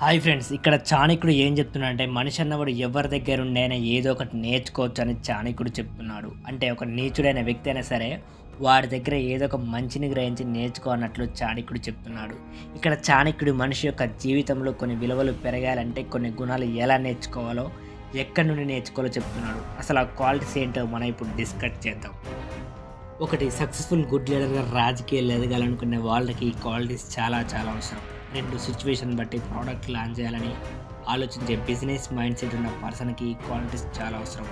Hi friends ఇక్కడ చాణకుడు ఏం చెప్తున్నాడంటే మనిషి అన్నవాడు ఎవరి దగ్గర ఉండైనా ఏదో ఒకటి నేర్చుకోవచ్చు అని చాణక్యుడు చెప్తున్నాడు. అంటే ఒక నీచుడైన వ్యక్తి అయినా సరే వాడి దగ్గర ఏదో ఒక మంచిని గ్రహించి నేర్చుకో అన్నట్లు చాణకుడు చెప్తున్నాడు. ఇక్కడ చాణక్యుడు మనిషి యొక్క జీవితంలో కొన్ని విలువలు పెరగాలంటే కొన్ని గుణాలు ఎలా నేర్చుకోవాలో ఎక్కడి నుండి నేర్చుకోవాలో చెప్తున్నాడు. అసలు ఆ క్వాలిటీస్ ఏంటో మనం ఇప్పుడు డిస్కస్ చేద్దాం. ఒకటి సక్సెస్ఫుల్ గుడ్ లీడర్గా రాజకీయాలు ఎదగాలనుకునే వాళ్ళకి ఈ క్వాలిటీస్ చాలా చాలా అవసరం. రెండు సిచ్యువేషన్ బట్టి ప్రోడక్ట్ లాంచ్ చేయాలని ఆలోచించే బిజినెస్ మైండ్ సెట్ ఉన్న పర్సన్కి ఈ క్వాలిటీస్ చాలా అవసరం.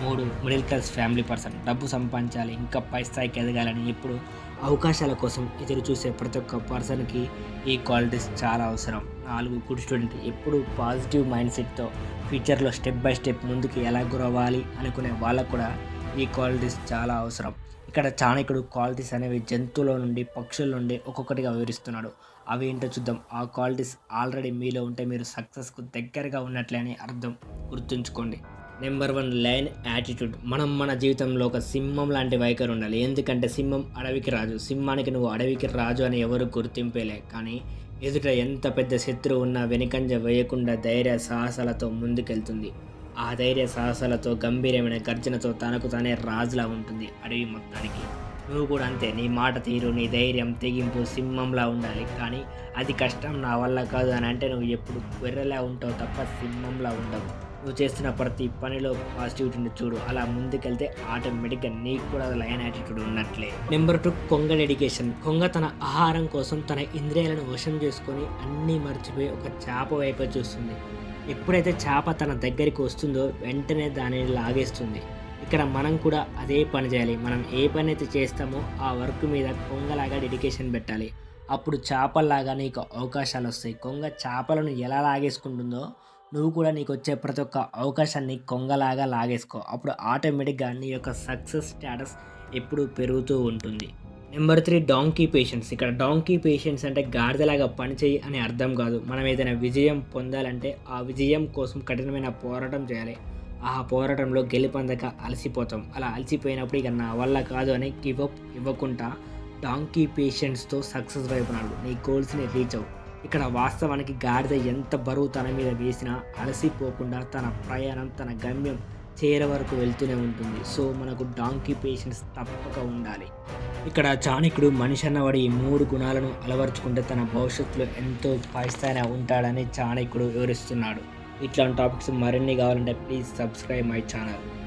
మూడు మిడిల్ క్లాస్ ఫ్యామిలీ పర్సన్. డబ్బు సంపాదించాలి ఇంకా పై స్థాయికి ఎదగాలని ఇప్పుడు అవకాశాల కోసం ఎదురు చూసే ప్రతి ఒక్క పర్సన్కి ఈ క్వాలిటీస్ చాలా అవసరం. నాలుగు గుడ్ స్టూడెంట్. ఎప్పుడు పాజిటివ్ మైండ్ సెట్తో ఫ్యూచర్లో స్టెప్ బై స్టెప్ ముందుకు ఎలా గురవ్వాలి అనుకునే వాళ్ళకు కూడా ఈ క్వాలిటీస్ చాలా అవసరం. ఇక్కడ చాణకుడు క్వాలిటీస్ అనేవి జంతువుల నుండి పక్షుల నుండి ఒక్కొక్కటిగా వివరిస్తున్నాడు. అవి ఏంటో చూద్దాం. ఆ క్వాలిటీస్ ఆల్రెడీ మీలో ఉంటే మీరు సక్సెస్కు దగ్గరగా ఉన్నట్లే అని అర్థం. గుర్తుంచుకోండి. నెంబర్ వన్ లైన్ యాటిట్యూడ్ మనం మన జీవితంలో ఒక సింహం లాంటి వైఖరి ఉండాలి. ఎందుకంటే సింహం అడవికి రాజు. సింహానికి నువ్వు అడవికి రాజు అని ఎవరు గుర్తింపేలే. కానీ ఎదుట ఎంత పెద్ద శత్రువు ఉన్నా వెనుకంజ వేయకుండా ధైర్య సాహసాలతో ముందుకెళ్తుంది. ఆ ధైర్య సాహసాలతో గంభీరమైన గర్జనతో తనకు తానే రాజులా ఉంటుంది అడవి మొత్తానికి. నువ్వు కూడా అంతే నీ మాట తీరు నీ ధైర్యం తెగింపు సింహంలా ఉండాలి. కానీ అది కష్టం నా వల్ల కాదు అని అంటే నువ్వు ఎప్పుడు గొర్రెలా ఉంటావు తప్ప సింహంలా ఉండవు. నువ్వు చేస్తున్న ప్రతి పనిలో పాజిటివిటీని చూడు. అలా ముందుకెళ్తే ఆటోమేటిక్గా నీకు కూడా లైన్ యాటిట్యూడ్ ఉన్నట్లే. నెంబర్ టూ కొంగ డెడికేషన్ కొంగ తన ఆహారం కోసం తన ఇంద్రియాలను వశం చేసుకొని అన్నీ మర్చిపోయి ఒక చేప వైపు చూస్తుంది. ఎప్పుడైతే చేప తన దగ్గరికి వస్తుందో వెంటనే దానిని లాగేస్తుంది. ఇక్కడ మనం కూడా అదే పని చేయాలి. మనం ఏ పని అయితే చేస్తామో ఆ వర్క్ మీద కొంగలాగా డెడికేషన్ పెట్టాలి. అప్పుడు చేపల్లాగా నీకు అవకాశాలు వస్తాయి. కొంగ చేపలను ఎలా లాగేసుకుంటుందో నువ్వు కూడా నీకు వచ్చే ప్రతి ఒక్క అవకాశాన్ని కొంగలాగా లాగేసుకో. అప్పుడు ఆటోమేటిక్గా నీ యొక్క సక్సెస్ స్టేటస్ ఎప్పుడు పెరుగుతూ ఉంటుంది. నెంబర్ త్రీ డాంకీ పేషెంట్స్ ఇక్కడ డాంకీ పేషెంట్స్ అంటే గాడిదలాగా పనిచేయి అని అర్థం కాదు. మనం ఏదైనా విజయం పొందాలంటే ఆ విజయం కోసం కఠినమైన పోరాటం చేయాలి. ఆ పోరాటంలో గెలుపొందక అలసిపోతాం. అలా అలసిపోయినప్పుడు ఇక నా వల్ల కాదు అని గివప్ ఇవ్వకుండా డాంకీ పేషెంట్స్తో సక్సెస్ వైపు నాడు. నీ గోల్స్ని రీచ్ అవ్వు. ఇక్కడ వాస్తవానికి గాడిద ఎంత బరువు తన మీద వేసినా అలసిపోకుండా తన ప్రయాణం తన గమ్యం చేరే వరకు వెళ్తూనే ఉంటుంది. సో మనకు డాంకీ పేషెంట్స్ తప్పక ఉండాలి. ఇక్కడ చాణకుడు మనిషి అన్నవాడు ఈ మూడు గుణాలను అలవర్చుకుంటే తన భవిష్యత్తులో ఎంతో పైస్థాయిన ఉంటాడని చాణకుడు వివరిస్తున్నాడు. ఇట్లాంటి టాపిక్స్ మరిన్ని కావాలంటే ప్లీజ్ సబ్స్క్రైబ్ మై ఛానల్.